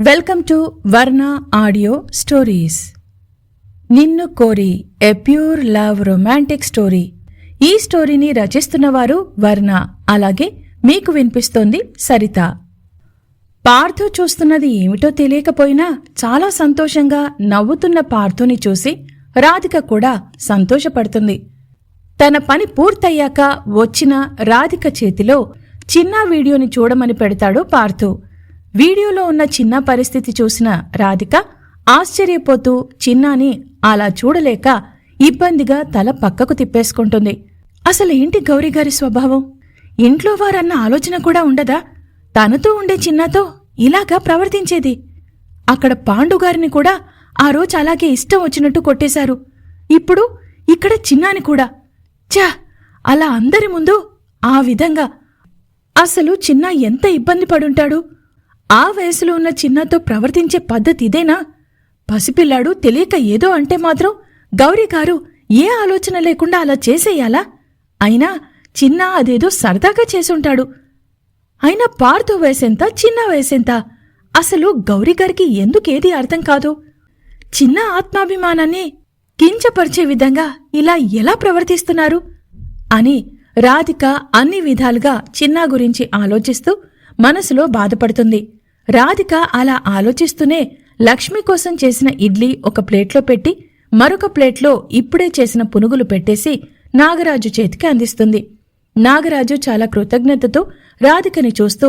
Welcome to Varna audio stories. నిన్ను కోరి a pure love romantic story. ఈ స్టోరీని రచిస్తున్నవారు వర్ణ. అలాగే మీకు వినిపిస్తోంది సరిత. పార్థు చూస్తున్నది ఏమిటో తెలియకపోయినా చాలా సంతోషంగా నవ్వుతున్న పార్థుని చూసి రాధిక కూడా సంతోషపడుతుంది. తన పని పూర్తయ్యాక వచ్చిన రాధిక చేతిలో చిన్న వీడియోని చూడమని పెడతాడు పార్థు. వీడియోలో ఉన్న చిన్న పరిస్థితి చూసిన రాధిక ఆశ్చర్యపోతూ చిన్నాని అలా చూడలేక ఇబ్బందిగా తల పక్కకు తిప్పేసుకుంటుంది. అసలేంటి గౌరీగారి స్వభావం? ఇంట్లో వారన్న ఆలోచన కూడా ఉండదా? తనతో ఉండే చిన్నతో ఇలాగా ప్రవర్తించేది? అక్కడ పాండుగారిని కూడా ఆ రోజు అలాగే ఇష్టం వచ్చినట్టు కొట్టేశారు. ఇప్పుడు ఇక్కడ చిన్నాని కూడా. ఛా! అలా అందరి ముందు ఆ విధంగా. అసలు చిన్న ఎంత ఇబ్బంది పడుంటాడు? ఆ వయసులో ఉన్న చిన్నతో ప్రవర్తించే పద్ధతి ఇదేనా? పసిపిల్లాడు తెలియక ఏదో అంటే మాత్రం గౌరీ గారు ఏ ఆలోచన లేకుండా అలా చేసేయాలా? అయినా చిన్న అదేదో సరదాగా చేసుంటాడు. అయినా పార్థు వయసెంత చిన్న వయసెంత? అసలు గౌరీగారికి ఎందుకేది అర్థం కాదు? చిన్న ఆత్మాభిమానాన్ని కించపరిచే విధంగా ఇలా ఎలా ప్రవర్తిస్తున్నారు? అని రాధిక అన్ని విధాలుగా చిన్నా గురించి ఆలోచిస్తూ మనసులో బాధపడుతుంది. రాధిక అలా ఆలోచిస్తూనే లక్ష్మి కోసం చేసిన ఇడ్లీ ఒక ప్లేట్లో పెట్టి మరొక ప్లేట్లో ఇప్పుడే చేసిన పునుగులు పెట్టేసి నాగరాజు చేతికి అందిస్తుంది. నాగరాజు చాలా కృతజ్ఞతతో రాధికని చూస్తూ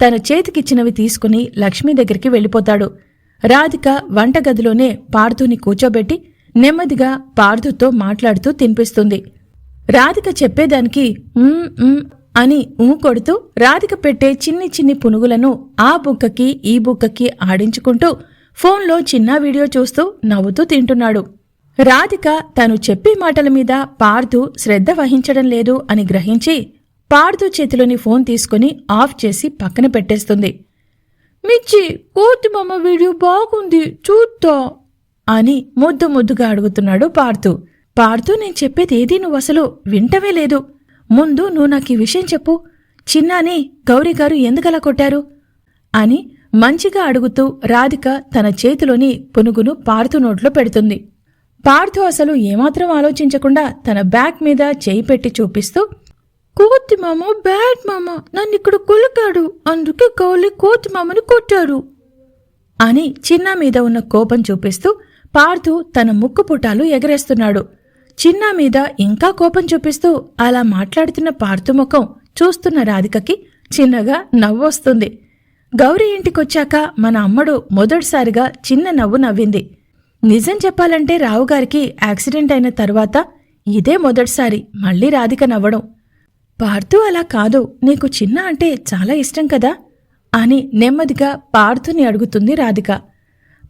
తన చేతికిచ్చినవి తీసుకుని లక్ష్మి దగ్గరికి వెళ్ళిపోతాడు. రాధిక వంటగదిలోనే పార్థుని కూర్చోబెట్టి నెమ్మదిగా పార్థుతో మాట్లాడుతూ తినిపిస్తుంది. రాధిక చెప్పేదానికి అని ఊ కొడుతూ రాధిక పెట్టే చిన్ని చిన్ని పునుగులను ఆ బుక్కకి ఈ బుక్కకి ఆడించుకుంటూ ఫోన్లో చిన్న వీడియో చూస్తూ నవ్వుతూ తింటున్నాడు. రాధిక తను చెప్పే మాటల మీద పార్థు శ్రద్ధ వహించడం లేదు అని గ్రహించి పార్థు చేతిలోని ఫోన్ తీసుకుని ఆఫ్ చేసి పక్కన పెట్టేస్తుంది. మిచ్చి కోతి మామ వీడియో బాగుంది చూద్దా? అని ముద్దు ముద్దుగా అడుగుతున్నాడు పార్థు పార్థు నేను చెప్పేది ఏదీ నువ్వు అసలు వింటవే లేదు. ముందు నువ్వు నాకు ఈ విషయం చెప్పు. చిన్నాని గౌరీ గారు ఎందుకలా కొట్టారు? అని మంచిగా అడుగుతూ రాధిక తన చేతిలోని పునుగును పార్థు నోట్లో పెడుతుంది. పార్థు అసలు ఏమాత్రం ఆలోచించకుండా తన బ్యాగ్ మీద చేయి పెట్టి చూపిస్తూ కోతి మామ బ్యాడ్ మామ నన్ను ఇక్కడ కొలికాడు. అందుకే గౌలి కోతి మామని కొట్టారు. అని చిన్న మీద ఉన్న కోపం చూపిస్తూ పార్థు తన ముక్కు పుటాలు ఎగరేస్తున్నాడు. చిన్నా మీద ఇంకా కోపం చూపిస్తూ అలా మాట్లాడుతున్న పార్థు ముఖం చూస్తున్న రాధికకి చిన్నగా నవ్వొస్తుంది. గౌరీ ఇంటికొచ్చాక మన అమ్మడు మొదటిసారిగా చిన్న నవ్వు నవ్వింది. నిజం చెప్పాలంటే రావుగారికి యాక్సిడెంట్ అయిన తర్వాత ఇదే మొదటిసారి మళ్ళీ రాధిక నవ్వడం. పార్థు అలా కాదు నీకు చిన్న అంటే చాలా ఇష్టం కదా? అని నెమ్మదిగా పార్థుని అడుగుతుంది రాధిక.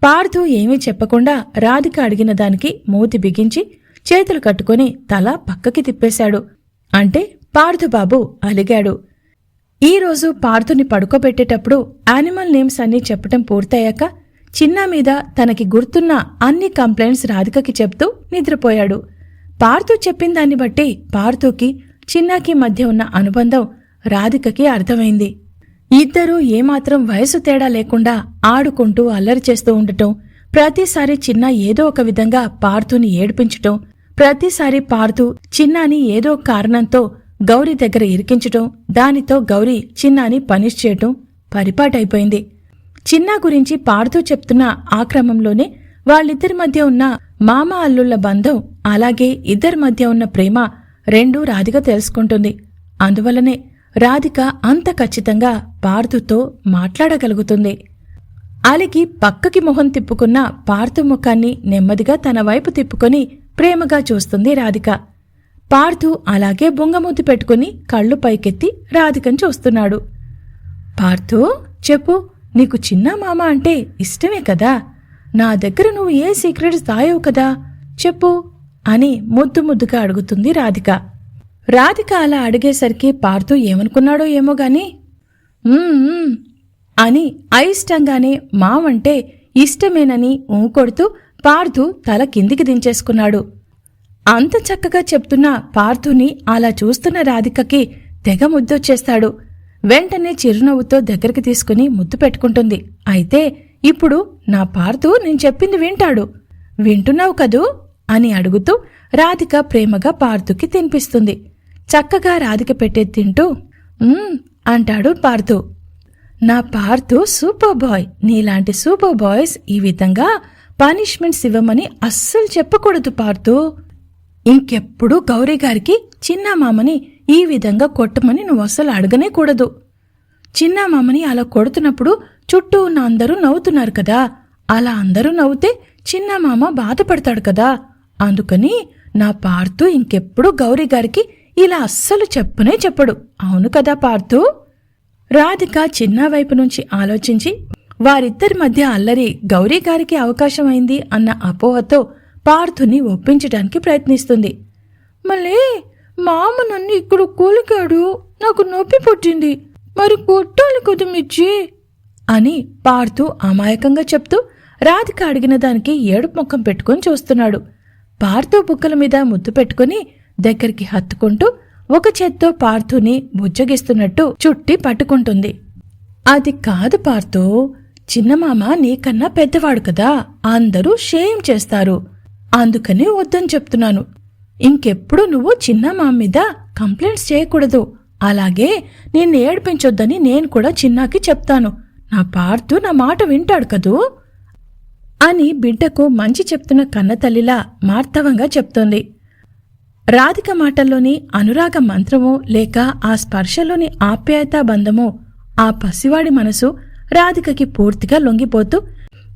పార్థు ఏమీ చెప్పకుండా రాధిక అడిగిన దానికి మూతి బిగించి చేతులు కట్టుకొని తల పక్కకి తిప్పేశాడు. అంటే పార్థు బాబు అలిగాడు ఈరోజు పార్థుని పడుకోబెట్టేటప్పుడు యానిమల్ నేమ్స్ అన్నీ చెప్పటం పూర్తయ్యాక చిన్న మీద తనకి గుర్తున్న అన్ని కంప్లైంట్స్ రాధికకి చెప్తూ నిద్రపోయాడు. పార్థు చెప్పిన దాన్ని బట్టి పార్థుకి చిన్నాకి మధ్య ఉన్న అనుబంధం రాధికకి అర్థమైంది. ఇద్దరూ ఏమాత్రం వయసు తేడా లేకుండా ఆడుకుంటూ అల్లరి చేస్తూ ఉండటం ప్రతిసారి చిన్న ఏదో ఒక విధంగా పార్థుని ఏడిపించటం ప్రతిసారి పార్థు చిన్నాని ఏదో కారణంతో గౌరీ దగ్గర ఇరికించటం దానితో గౌరీ చిన్నాని పనిష్ చేయటం పరిపాటైపోయింది. చిన్నా గురించి పార్థు చెప్తున్న ఆ క్రమంలోనే వాళ్ళిద్దరి మధ్య ఉన్న మామ అల్లుళ్ళ బంధం అలాగే ఇద్దరి మధ్య ఉన్న ప్రేమ రెండూ రాధిక తెలుసుకుంటుంది. అందువలనే రాధిక అంత ఖచ్చితంగా పార్థుతో మాట్లాడగలుగుతుంది. అలికి పక్కకి మొహం తిప్పుకున్న పార్థు ముఖాన్ని నెమ్మదిగా తన వైపు తిప్పుకొని ప్రేమగా చూస్తుంది రాధిక. పార్థు అలాగే బొంగమూతి పెట్టుకుని కళ్ళు పైకెత్తి రాధికను చూస్తున్నాడు. పార్థు చెప్పు నీకు చిన్న మామ అంటే ఇష్టమే కదా? నా దగ్గర నువ్వు ఏ సీక్రెట్స్ దాయవు కదా? చెప్పు అని ముద్దు ముద్దుగా అడుగుతుంది రాధిక. రాధిక అలా అడిగేసరికి పార్థు ఏమనుకున్నాడో ఏమో గాని అని అయిష్టంగానే మావంటే ఇష్టమేనని ఊ కొడుతూ పార్థు తల కిందికి దించేసుకున్నాడు. అంత చక్కగా చెప్తున్న పార్థుని అలా చూస్తున్న రాధికకి తెగ ముద్దొచ్చేస్తాడు. వెంటనే చిరునవ్వుతో దగ్గరికి తీసుకుని ముద్దు పెట్టుకుంటుంది. అయితే ఇప్పుడు నా పార్థు నేను చెప్పింది వింటాడు. వింటున్నావు కదూ? అని అడుగుతూ రాధిక ప్రేమగా పార్థుకి తినిపిస్తుంది. చక్కగా రాధిక పెట్టేది తింటూ అంటాడు పార్థు. నా పార్థు సూపర్ బాయ్. నీలాంటి సూపర్ బాయ్స్ ఈ విధంగా పనిష్మెంట్స్ ఇవ్వమని అస్సలు చెప్పకూడదు పార్థు. ఇంకెప్పుడు గౌరీ గారికి చిన్నమామని ఈ విధంగా కొట్టమని నువ్వు అస్సలు అడగనే కూడదు. చిన్నమామని అలా కొడుతున్నప్పుడు చుట్టూ ఉన్న అందరూ నవ్వుతున్నారు కదా. అలా అందరూ నవ్వుతే చిన్న మామ బాధపడతాడు కదా. అందుకని నా పార్థు ఇంకెప్పుడు గౌరీ గారికి ఇలా అస్సలు చెప్పనే చెప్పడు. అవును కదా పార్థు? రాధిక చిన్న వైపు నుంచి ఆలోచించి వారిద్దరి మధ్య అల్లరి గౌరీ గారికి అవకాశమైంది అన్న అపోహతో పార్థుని ఒప్పించడానికి ప్రయత్నిస్తుంది. మళ్ళీ మామ నన్ను ఇక్కడ కూలికాడు నాకు నొప్పి పుట్టింది మరి కొట్టాలి కదా మిర్చి? అని పార్థు అమాయకంగా చెప్తూ రాధిక అడిగిన దానికి ఏడుపు ముఖం పెట్టుకొని చూస్తున్నాడు. పార్థు బుక్కల మీద ముద్దు పెట్టుకుని దగ్గరికి హత్తుకుంటూ ఒక చేత్తో పార్థుని బుజ్జగిస్తున్నట్టు చుట్టి పట్టుకుంటుంది. అది కాదు పార్థు చిన్నమామ నీకన్నా పెద్దవాడు కదా అందరూ షేమ్ చేస్తారు. అందుకని వద్దని చెప్తున్నాను. ఇంకెప్పుడు నువ్వు చిన్నమామ మీద కంప్లైంట్స్ చేయకూడదు. అలాగే నిన్ను ఏడిపించొద్దని నేను కూడా చిన్నాకి చెప్తాను. నా పార్థు నా మాట వింటాడు కదూ? అని బిడ్డకు మంచి చెప్తున్న కన్నతల్లిలా మార్తవంగా చెప్తోంది. రాధిక మాటల్లోని అనురాగ మంత్రమో లేక ఆ స్పర్శలోని ఆప్యాయతా బంధమో ఆ పసివాడి మనసు రాధికకి పూర్తిగా లొంగిపోతూ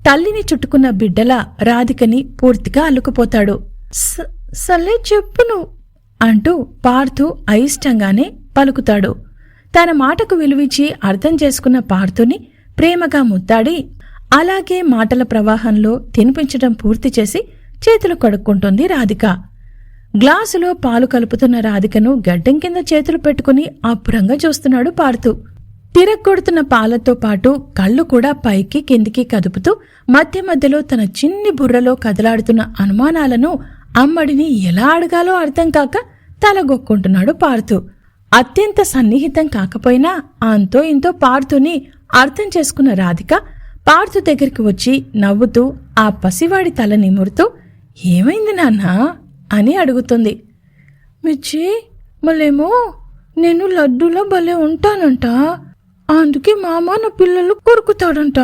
తల్లిని చుట్టుకున్న బిడ్డలా రాధికని పూర్తిగా అల్లుకుపోతాడు. "స- చెప్పును అంటూ పార్థు అయిష్టంగానే పలుకుతాడు. తన మాటకు విలువిచ్చి అర్థం చేసుకున్న పార్థుని ప్రేమగా ముద్దాడి అలాగే మాటల ప్రవాహంలో తినిపించడం పూర్తి చేసి చేతులు కడుక్కుంటుంది రాధిక. గ్లాసులో పాలు కలుపుతున్న రాధికను గడ్డం కింద చేతులు పెట్టుకుని అప్పురంగా చూస్తున్నాడు పార్థు. తిరగొడుతున్న పాలతో పాటు కళ్ళు కూడా పైకి కిందికి కదుపుతూ మధ్య మధ్యలో తన చిన్ని బుర్రలో కదలాడుతున్న అనుమానాలను అమ్మడిని ఎలా అడగాలో అర్థం కాక తలగొక్కుంటున్నాడు పార్థు అత్యంత సన్నిహితం కాకపోయినా అంతో ఇంతో పార్థుని అర్థం చేసుకున్న రాధిక పార్థు దగ్గరికి వచ్చి నవ్వుతూ ఆ పసివాడి తల నిమురుతూ ఏమైంది నాన్నా? అని అడుగుతుంది. మిర్చి మళ్ళేమో నేను లడ్డూలో భలే ఉంటానంట. అందుకే మామ నా పిల్లలు కొరుకుతాడంట.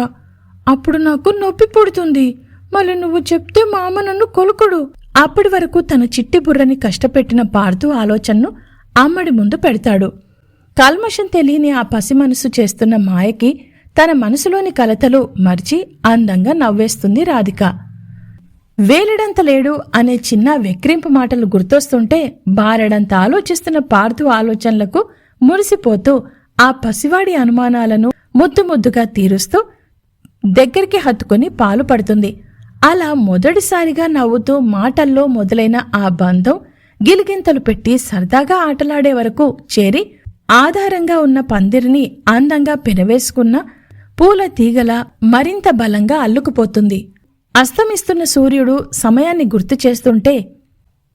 అప్పుడు నాకు నొప్పి పుడుతుంది. మళ్ళీ నువ్వు చెప్తే మామ నన్ను కొలుకుడు. అప్పటి వరకు తన చిట్టి బుర్రని కష్టపెట్టిన పార్థు ఆలోచనను అమ్మడి ముందు పెడతాడు. కల్మషం తెలియని ఆ పసి మనసు చేస్తున్న మాయకి తన మనసులోని కలతలు మర్చి అందంగా నవ్వేస్తుంది రాధిక. వేలడంత లేడు అనే చిన్న వెక్రింపు మాటలు గుర్తొస్తుంటే బారెడంత ఆలోచిస్తున్న పార్థు ఆలోచనలకు మురిసిపోతూ ఆ పసివాడి అనుమానాలను ముద్దు ముద్దుగా తీరుస్తూ దగ్గరికి హత్తుకుని పాలు పడుతుంది. అలా మొదటిసారిగా నవ్వుతూ మాటల్లో మొదలైన ఆ బంధం గిలిగింతలు పెట్టి సరదాగా ఆటలాడే వరకు చేరి ఆధారంగా ఉన్న పందిరిని అందంగా పెనవేసుకున్న పూల తీగల మరింత బలంగా అల్లుకుపోతుంది. అస్తమిస్తున్న సూర్యుడు సమయాన్ని గుర్తు చేస్తుంటే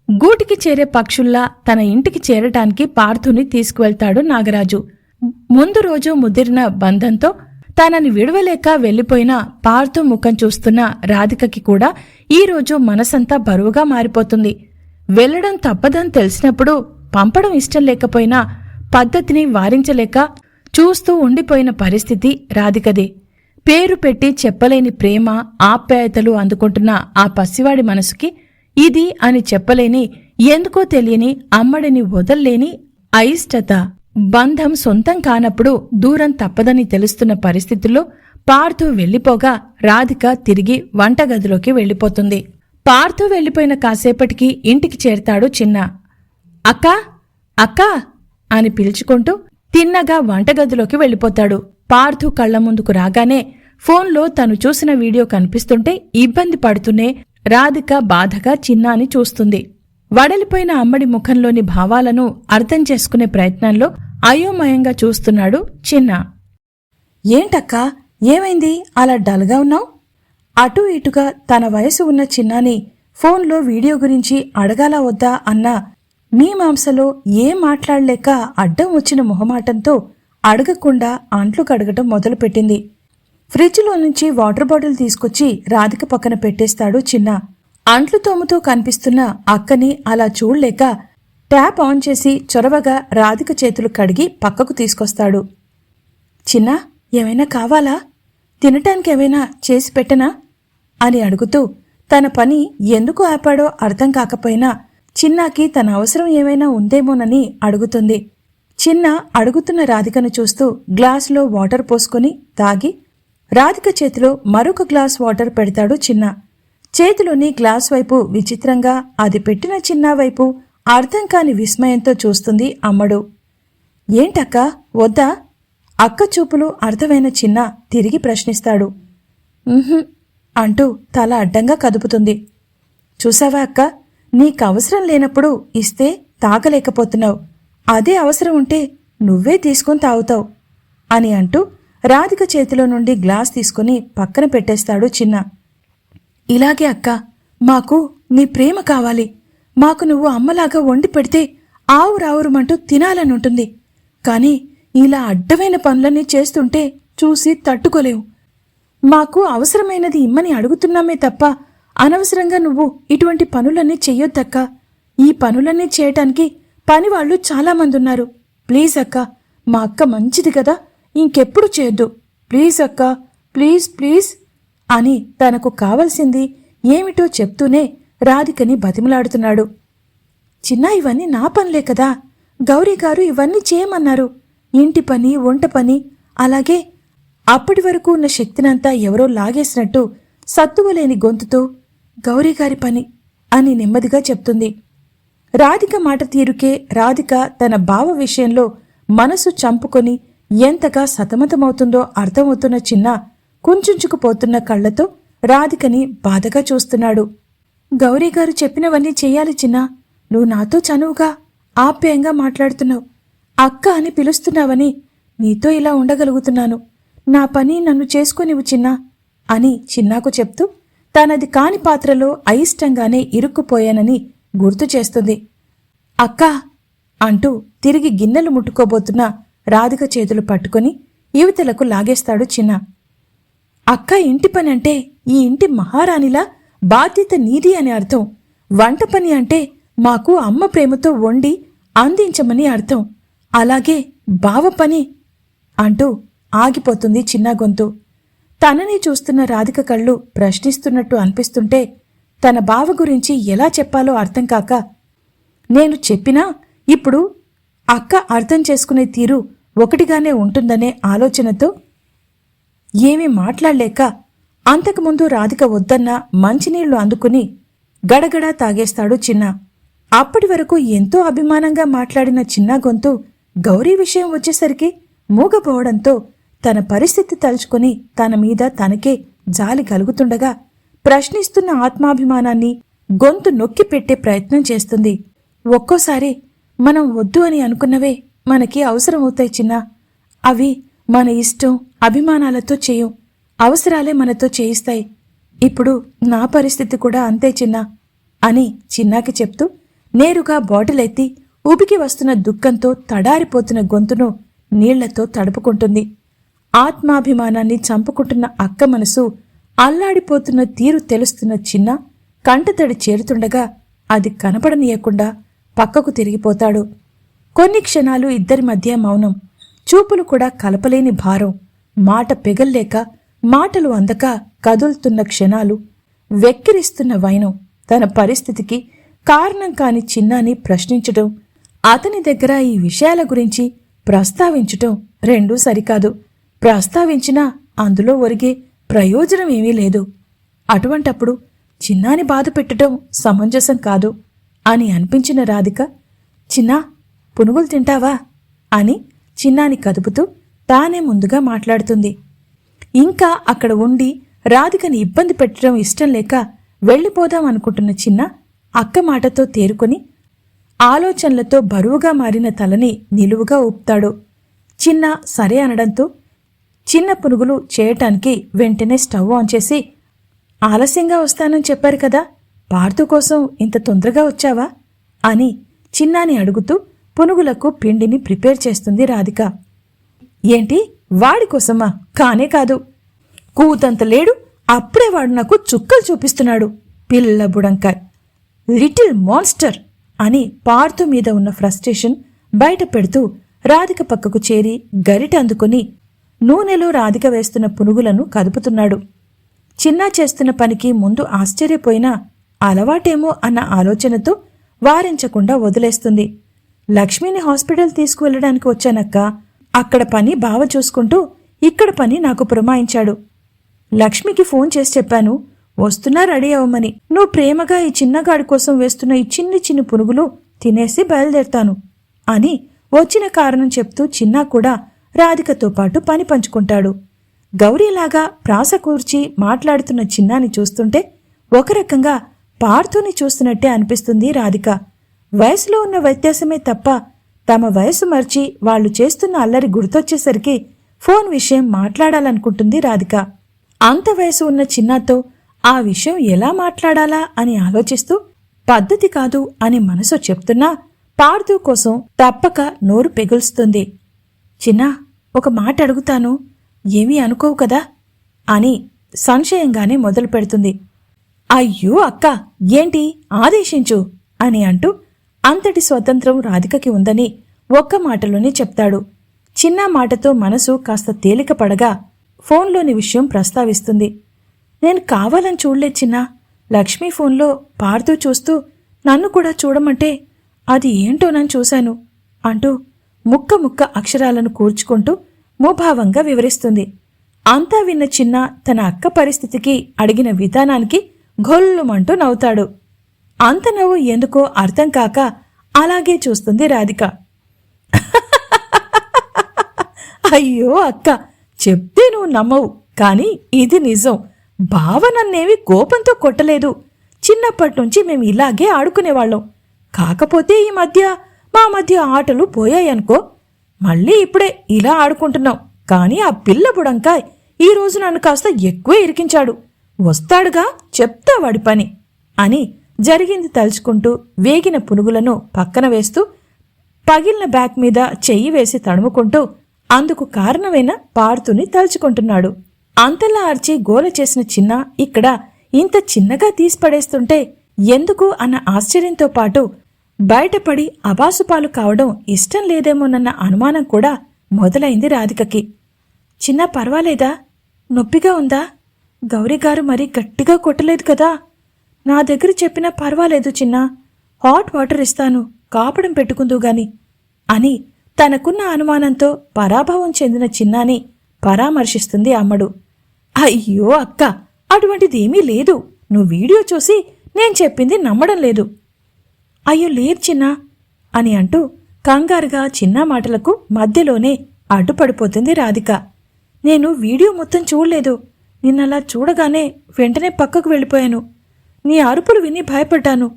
గూటికి చేరే పక్షుల్లా తన ఇంటికి చేరటానికి పార్థుని తీసుకువెళ్తాడు నాగరాజు. ముందు రోజు ముదిరిన బంధంతో తనని విడవలేక వెళ్ళిపోయిన పార్తు ముఖం చూస్తున్న రాధికకి కూడా ఈ రోజు మనసంతా బరువుగా మారిపోతుంది. వెళ్ళడం తప్పదని తెలిసినప్పుడు పంపడం ఇష్టం లేకపోయినా పద్ధతిని వారించలేక చూస్తూ ఉండిపోయిన పరిస్థితి రాధికది. పేరు పెట్టి చెప్పలేని ప్రేమ ఆప్యాయతలు అందుకుంటున్న ఆ పసివాడి మనసుకి ఇది అని చెప్పలేని ఎందుకో తెలియని అమ్మడిని వదల్లేని అయిష్టత. బంధం సొంతం కానప్పుడు దూరం తప్పదని తెలుస్తున్న పరిస్థితుల్లో పార్థు వెళ్ళిపోగా రాధిక తిరిగి వంటగదిలోకి వెళ్ళిపోతుంది పార్థు వెళ్ళిపోయిన కాసేపటికి ఇంటికి చేరతాడు చిన్న. అక్కా అక్కా అని పిలుచుకుంటూ తిన్నగా వంటగదిలోకి వెళ్ళిపోతాడు. పార్థు కళ్ళ ముందుకు రాగానే ఫోన్లో తను చూసిన వీడియో కనిపిస్తుంటే ఇబ్బంది పడుతూనే రాధిక బాధగా చిన్నాని చూస్తుంది. వడలిపోయిన అమ్మడి ముఖంలోని భావాలను అర్థం చేసుకునే ప్రయత్నంలో అయోమయంగా చూస్తున్నాడు చిన్న. ఏంటక్కా ఏమైంది? అలా డల్గా ఉన్నావు? అటు ఇటుగా తన వయసు ఉన్న చిన్నాని ఫోన్లో వీడియో గురించి అడగాలా వద్దా అన్న మీ మాంసలో ఏం మాట్లాడలేక అడ్డం వచ్చిన మొహమాటంతో అడగకుండా అంట్లు కడగటం మొదలుపెట్టింది. ఫ్రిడ్జ్లో నుంచి వాటర్ బాటిల్ తీసుకొచ్చి రాధిక పక్కన పెట్టేస్తాడు చిన్న. అంట్లు తోముతూ కనిపిస్తున్న అక్కని అలా చూడలేక ట్యాప్ ఆన్ చేసి చొరవగా రాధిక చేతులు కడిగి పక్కకు తీసుకొస్తాడు. చిన్న ఏమైనా కావాలా? తినటానికి ఏమైనా చేసి పెట్టనా? అని అడుగుతూ తన పని ఎందుకు ఆపాడో అర్థం కాకపోయినా చిన్నాకి తన అవసరం ఏమైనా ఉందేమోనని అడుగుతుంది. చిన్న అడుగుతున్న రాధికను చూస్తూ గ్లాసులో వాటర్ పోసుకొని తాగి రాధిక చేతిలో మరొక గ్లాస్ వాటర్ పెడతాడు చిన్న. చేతిలోని గ్లాస్ వైపు విచిత్రంగా అది పెట్టిన చిన్న వైపు అర్థం కాని విస్మయంతో చూస్తుంది అమ్మడు. ఏంటక్క? వద్దా? అక్క చూపులు అర్థమైన చిన్న తిరిగి ప్రశ్నిస్తాడు. అంటూ తల అడ్డంగా కదుపుతుంది. చూసావా అక్క? నీకు అవసరం లేనప్పుడు ఇస్తే తాగలేకపోతున్నావు. అదే అవసరం ఉంటే నువ్వే తీసుకొని తాగుతావు అని అంటూ రాధిక చేతిలో నుండి గ్లాస్ తీసుకుని పక్కన పెట్టేస్తాడు చిన్న. ఇలాగే అక్క మాకు నీ ప్రేమ కావాలి. మాకు నువ్వు అమ్మలాగా వండి పెడితే ఆవు రావురమంటూ తినాలని ఉంటుంది కానీ ఇలా అడ్డమైన పనులన్నీ చేస్తుంటే చూసి తట్టుకోలేవు. మాకు అవసరమైనది ఇమ్మని అడుగుతున్నామే తప్ప అనవసరంగా నువ్వు ఇటువంటి పనులన్నీ చెయ్యొద్దక్క. ఈ పనులన్నీ చేయటానికి పనివాళ్ళు చాలామంది ఉన్నారు ప్లీజ్ అక్క మా అక్క మంచిది కదా ఇంకెప్పుడు చేయొద్దు. ప్లీజ్ అక్క ప్లీజ్ ప్లీజ్ అని తనకు కావలసింది ఏమిటో చెప్తూనే రాధికని బతిమలాడుతున్నాడు. చిన్న ఇవన్నీ నా పనులే కదా. గౌరీ గారు ఇవన్నీ చేయమన్నారు. ఇంటి పని వంట పని అలాగే అప్పటి వరకు ఉన్న శక్తినంతా ఎవరో లాగేసినట్టు సత్తువలేని గొంతుతో గౌరీ గారి పని అని నెమ్మదిగా చెప్తుంది. రాధిక మాట తీరుకే రాధిక తన బావ విషయంలో మనసు చంపుకొని ఎంతగా సతమతమవుతుందో అర్థమవుతున్న చిన్న కుంచుంచుకుపోతున్న కళ్ళతో రాధికని బాధగా చూస్తున్నాడు. గౌరీ గారు చెప్పినవన్నీ చెయ్యాలి చిన్న. నువ్వు నాతో చనువుగా ఆప్యాయంగా మాట్లాడుతున్నావు. అక్క అని పిలుస్తున్నావని నీతో ఇలా ఉండగలుగుతున్నాను. నా పని నన్ను చేసుకునివు చిన్నా అని చిన్నాకు చెప్తూ తానది కాని పాత్రలో అయిష్టంగానే ఇరుక్కుపోయానని గుర్తు చేస్తుంది. అక్కా అంటూ తిరిగి గిన్నెలు ముట్టుకోబోతున్న రాధిక చేతులు పట్టుకొని యువతలకు లాగేస్తాడు చిన్న. అక్క ఇంటి పని అంటే ఈ ఇంటి మహారాణిలా బాధ్యత నీది అని అర్థం. వంట పని అంటే మాకు అమ్మ ప్రేమతో వండి అందించమని అర్థం. అలాగే బావ పని అంటూ ఆగిపోతుంది చిన్న గొంతు. తనని చూస్తున్న రాధిక కళ్ళు ప్రశ్నిస్తున్నట్టు అనిపిస్తుంటే తన బావ గురించి ఎలా చెప్పాలో అర్థం కాక నేను చెప్పినా ఇప్పుడు అక్క అర్థం చేసుకునే తీరు ఒకటిగానే ఉంటుందనే ఆలోచనతో ఏమీ మాట్లాడలేక అంతకుముందు రాధిక వద్దన్న మంచినీళ్ళు అందుకుని గడగడా తాగేస్తాడు చిన్న. అప్పటి వరకు ఎంతో అభిమానంగా మాట్లాడిన చిన్న గొంతు గౌరీ విషయం వచ్చేసరికి మూగపోవడంతో తన పరిస్థితి తలుచుకుని తన మీద తనకే జాలి కలుగుతుండగా ప్రశ్నిస్తున్న ఆత్మాభిమానాన్ని గొంతు నొక్కి పెట్టే ప్రయత్నం చేస్తుంది. ఒక్కోసారి మనం వద్దు అని అనుకున్నవే మనకి అవసరమవుతాయి చిన్న. అవి మన ఇష్టం అభిమానాలతో చేయం. అవసరాలే మనతో చేయిస్తాయి. ఇప్పుడు నా పరిస్థితి కూడా అంతే చిన్న అని చిన్నాకి చెప్తూ నేరుగా బాటిల్ ఎత్తి ఊపికి వస్తున్న దుఃఖంతో తడారిపోతున్న గొంతును నీళ్ళతో తడుపుకుంటుంది. ఆత్మాభిమానాన్ని చంపుకుంటున్న అక్క మనసు అల్లాడిపోతున్న తీరు తెలుస్తున్న చిన్న కంటతడి చేరుతుండగా అది కనపడనీయకుండా పక్కకు తిరిగిపోతాడు. కొన్ని క్షణాలు ఇద్దరి మధ్య మౌనం చూపులు కూడా కలపలేని భారం మాట పెగల్లేక మాటలు అందక కదులుతున్న క్షణాలు వెక్కిరిస్తున్న వైనం తన పరిస్థితికి కారణం కాని చిన్నాని ప్రశ్నించటం అతని దగ్గర ఈ విషయాల గురించి ప్రస్తావించటం రెండూ సరికాదు. ప్రస్తావించినా అందులో ఒరిగే ప్రయోజనం ఏమీ లేదు. అటువంటప్పుడు చిన్నాని బాధ పెట్టడం సమంజసం కాదు అని అనిపించిన రాధిక చిన్నా పునుగులు తింటావా? అని చిన్నాని కదుపుతూ తానే ముందుగా మాట్లాడుతుంది. ఇంకా అక్కడ ఉండి రాధికని ఇబ్బంది పెట్టడం ఇష్టం లేక వెళ్ళిపోదాం అనుకుంటున్న చిన్న అక్క మాటతో తేరుకొని ఆలోచనలతో బరువుగా మారిన తలని నిలువుగా ఊపుతాడు. చిన్న సరే అనడంతో చిన్న పునుగులు చేయటానికి వెంటనే స్టవ్ ఆన్ చేసి ఆలస్యంగా వస్తానని చెప్పారు కదా పార్తు కోసం ఇంత తొందరగా వచ్చావా? అని చిన్నాని అడుగుతూ పునుగులకు పిండిని ప్రిపేర్ చేస్తుంది రాధిక. ఏంటి? వాడి కోసమా? కానే కాదు. కూతంత లేడు అప్పుడే వాడు నాకు చుక్కలు చూపిస్తున్నాడు. పిల్ల బుడంకాయ్. లిటిల్ మాన్స్టర్ అని పార్తు మీద ఉన్న ఫ్రస్ట్రేషన్ బయట పెడుతూ రాధిక పక్కకు చేరి గరిట అందుకుని నూనెలో రాధిక వేస్తున్న పునుగులను కదుపుతున్నాడు. చిన్నా చేస్తున్న పనికి ముందు ఆశ్చర్యపోయినా అలవాటేమో అన్న ఆలోచనతో వారించకుండా వదిలేస్తుంది. లక్ష్మిని హాస్పిటల్ తీసుకువెళ్ళడానికి వచ్చానక్క. అక్కడ పని బావ చూసుకుంటూ ఇక్కడ పని నాకు పురమాయించాడు. లక్ష్మికి ఫోన్ చేసి చెప్పాను వస్తున్నా రెడీ అవ్వమని. నువ్వు ప్రేమగా ఈ చిన్నగాడి కోసం వేస్తున్న ఈ చిన్ని చిన్ని పురుగులు తినేసి బయలుదేరుతాను అని వచ్చిన కారణం చెప్తూ చిన్నా కూడా రాధికతో పాటు పని పంచుకుంటాడు. గౌరీలాగా ప్రాస కూర్చి మాట్లాడుతున్న చిన్నాని చూస్తుంటే ఒక రకంగా పార్థుని చూస్తున్నట్టే అనిపిస్తుంది రాధిక. వయసులో ఉన్న వ్యత్యాసమే తప్ప తమ వయసు మర్చి వాళ్ళు చేస్తున్న అల్లరి గుర్తొచ్చేసరికి ఫోన్ విషయం మాట్లాడాలనుకుంటుంది రాధిక. అంత వయసు ఉన్న చిన్నతో ఆ విషయం ఎలా మాట్లాడాలా అని ఆలోచిస్తూ పద్ధతి కాదు అని మనసు చెప్తున్నా పార్థు కోసం తప్పక నోరు పెగులుస్తుంది. చిన్నా ఒక మాట అడుగుతాను ఏమీ అనుకోవు కదా? అని సంశయంగానే మొదలు పెడుతుంది అయ్యో అక్క ఏంటి? ఆదేశించు అని అంటూ అంతటి స్వతంత్రం రాధికకి ఉందని ఒక్క మాటలోనే చెప్తాడు. చిన్న మాటతో మనసు కాస్త తేలిక పడగా ఫోన్లోని విషయం ప్రస్తావిస్తుంది. నేను కావాలని చూడలేదు చిన్న. లక్ష్మి ఫోన్లో పాడుతూ చూస్తూ నన్ను కూడా చూడమంటే అది ఏంటో నన్ను చూశాను అంటూ ముక్క ముక్క అక్షరాలను కూర్చుకుంటూ ముభావంగా వివరిస్తుంది. అంతా విన్న చిన్న తన అక్క పరిస్థితికి అడిగిన విధానానికి గొల్లుమంటూ నవ్వుతాడు. అంత నవ్వు ఎందుకో అర్థం కాక అలాగే చూస్తుంది రాధిక. అయ్యో అక్క చెప్తే నువ్వు నమ్మవు కానీ ఇది నిజం. బావ నన్నేవి కోపంతో కొట్టలేదు. చిన్నప్పటి నుంచి మేము ఇలాగే ఆడుకునేవాళ్ళం. కాకపోతే ఈ మధ్య మా మధ్య ఆటలు పోయాయనుకో మళ్ళీ ఇప్పుడే ఇలా ఆడుకుంటున్నాం. కానీ ఆ పిల్ల బుడంకాయ్ ఈ రోజు నన్ను కాస్త ఎక్కువే ఇరికించాడు. వస్తాడుగా చెప్తా వాడి పని అని జరిగింది తలుచుకుంటూ వేగిన పునుగులను పక్కన వేస్తూ పగిలిన బ్యాక్ మీద చెయ్యి వేసి తడుముకుంటూ అందుకు కారణమైన పార్తుని తలుచుకుంటున్నాడు. అంతలా అర్చి గోల చేసిన చిన్న ఇక్కడ ఇంత చిన్నగా తీసిపడేస్తుంటే ఎందుకు అన్న ఆశ్చర్యంతో పాటు బయటపడి అబాసుపాలు కావడం ఇష్టం లేదేమోనన్న అనుమానం కూడా మొదలైంది రాధికకి. చిన్న పర్వాలేదా? నొప్పిగా ఉందా? గౌరీగారు మరీ గట్టిగా కొట్టలేదు కదా? నా దగ్గర చెప్పినా పర్వాలేదు చిన్న. హాట్ వాటర్ ఇస్తాను కాపడం పెట్టుకుందు గాని. అని తనకున్న అనుమానంతో పరాభవం చెందిన చిన్నాని పరామర్శిస్తుంది అమ్మడు. అయ్యో అక్క అటువంటిదేమీ లేదు. నువ్వు వీడియో చూసి నేను చెప్పింది నమ్మడం లేదు. అయ్యో లేదు చిన్నా అని అంటూ కంగారుగా చిన్న మాటలకు మధ్యలోనే అడ్డుపడిపోతుంది రాధిక. నేను వీడియో మొత్తం చూడలేదు. నిన్నలా చూడగానే వెంటనే పక్కకు వెళ్ళిపోయాను. నీ అరుపులు విని భయపడ్డాను.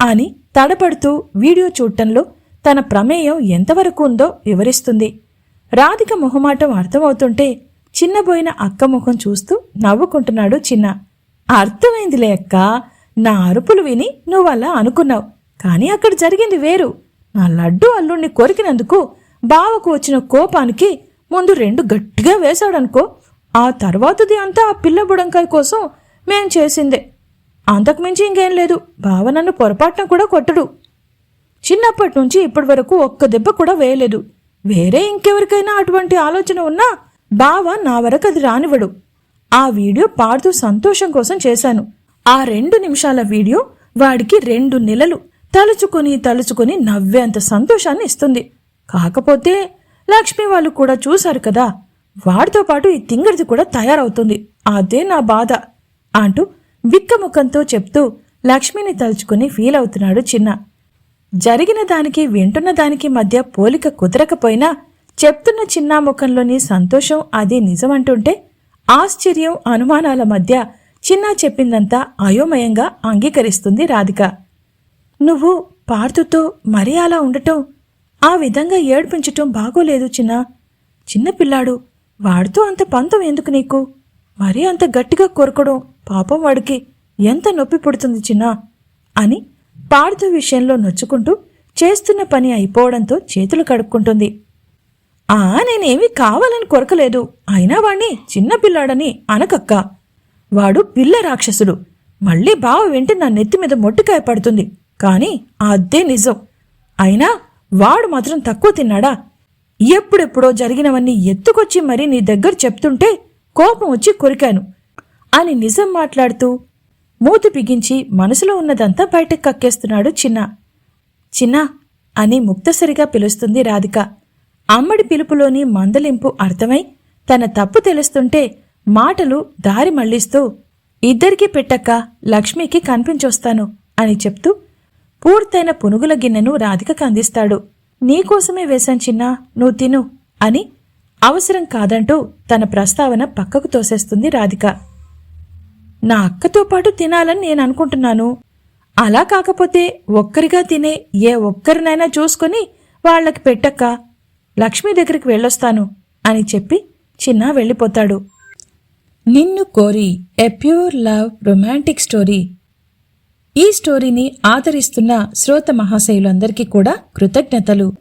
అని తడబడుతూ వీడియో చూడటంలో తన ప్రమేయం ఎంతవరకు ఉందో వివరిస్తుంది. రాధిక మొహమాటం అర్థమవుతుంటే చిన్నబోయిన అక్క ముఖం చూస్తూ నవ్వుకుంటున్నాడు చిన్న. అర్థమైందిలే అక్క నా అరుపులు విని నువ్వలా అనుకున్నావు కానీ అక్కడ జరిగింది వేరు. నా లడ్డు అల్లుణ్ణి కొరికినందుకు బావకు వచ్చిన కోపానికి ముందు రెండు గట్టిగా వేశాడనుకో ఆ తర్వాతది అంతా ఆ పిల్ల బుడంకాయ కోసం మేం చేసిందే. అంతకుమించి ఇంకేం లేదు. బావ నన్ను పొరపాటున కూడా కొట్టడు. చిన్నప్పటి నుంచి ఇప్పటి వరకు ఒక్క దెబ్బ కూడా వేయలేదు. వేరే ఇంకెవరికైనా అటువంటి ఆలోచన ఉన్నా బావ నా వరకు అది రానివ్వడు. ఆ వీడియో పాడుతూ సంతోషం కోసం చేశాను. ఆ రెండు నిమిషాల వీడియో వాడికి రెండు నెలలు. తలుచుకొని తలుచుకొని నవ్వేంత సంతోషాన్ని ఇస్తుంది. కాకపోతే లక్ష్మి వాళ్ళు కూడా చూశారు కదా వాడితో పాటు ఈ తింగడిది కూడా తయారవుతుంది. అదే నా బాధ అంటూ విక్కముఖంతో చెప్తూ లక్ష్మిని తలుచుకుని ఫీల్ అవుతున్నాడు చిన్న. జరిగిన దానికి వింటున్న దానికి మధ్య పోలిక కుదరకపోయినా చెప్తున్న చిన్న ముఖంలోని సంతోషం అది నిజమంటుంటే ఆశ్చర్యం అనుమానాల మధ్య చిన్న చెప్పిందంతా అయోమయంగా అంగీకరిస్తుంది రాధిక. నువ్వు పార్థుతో మరీ అలా ఉండటం ఆ విధంగా ఏడ్పించటం బాగోలేదు చిన్న. చిన్నపిల్లాడు వాడితో అంత పంతం ఎందుకు నీకు? మరీ అంత గట్టిగా కొరకడం పాపం వాడికి. ఎంత నొప్పి పుడుతుంది చిన్నా? అని పార్థు విషయంలో నొచ్చుకుంటూ చేస్తున్న పని అయిపోవడంతో చేతులు కడుక్కుంటుంది. ఆ నేనేమీ కావాలని కొరకలేదు. అయినా వాణ్ణి చిన్నపిల్లాడని అనకక్క. వాడు పిల్ల రాక్షసుడు. మళ్ళీ బావ వింటే నా నెత్తి మీద మొట్టికాయ పడుతుంది. కాని అదే నిజం. అయినా వాడు మాత్రం తక్కువ తిన్నాడా? ఎప్పుడెప్పుడో జరిగినవన్నీ ఎత్తుకొచ్చి మరీ నీ దగ్గర చెప్తుంటే కోపం వచ్చి కొరికాను. అని నిజం మాట్లాడుతూ మూతి బిగించి మనసులో ఉన్నదంతా బయటకు కక్కేస్తున్నాడు చిన్న. చిన్న అని ముక్తసరిగా పిలుస్తుంది రాధిక. అమ్మడి పిలుపులోని మందలింపు అర్థమై తన తప్పు తెలుస్తుంటే మాటలు దారి మళ్ళిస్తూ ఇద్దరికీ పెట్టక్క లక్ష్మికి కనిపించొస్తాను అని చెప్తూ పూర్తయిన పునుగుల గిన్నెను రాధికకు అందిస్తాడు. నీకోసమే వేశాను చిన్నా నువ్వు తిను అని అవసరం కాదంటూ తన ప్రస్తావన పక్కకు తోసేస్తుంది రాధిక. నా అక్కతో పాటు తినాలని నేను అనుకుంటున్నాను. అలా కాకపోతే ఒక్కరిగా తినే ఏ ఒక్కరినైనా చూసుకొని వాళ్ళకి పెట్టక్క. లక్ష్మి దగ్గరికి వెళ్ళొస్తాను అని చెప్పి చిన్న వెళ్ళిపోతాడు. నిన్ను కోరి a pure love romantic story. ఈ స్టోరీని ఆదరిస్తున్న శ్రోత మహాశయులందరికీ కూడా కృతజ్ఞతలు.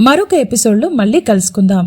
మరొక ఎపిసోడ్లో మళ్ళీ కలుసుకుందాం.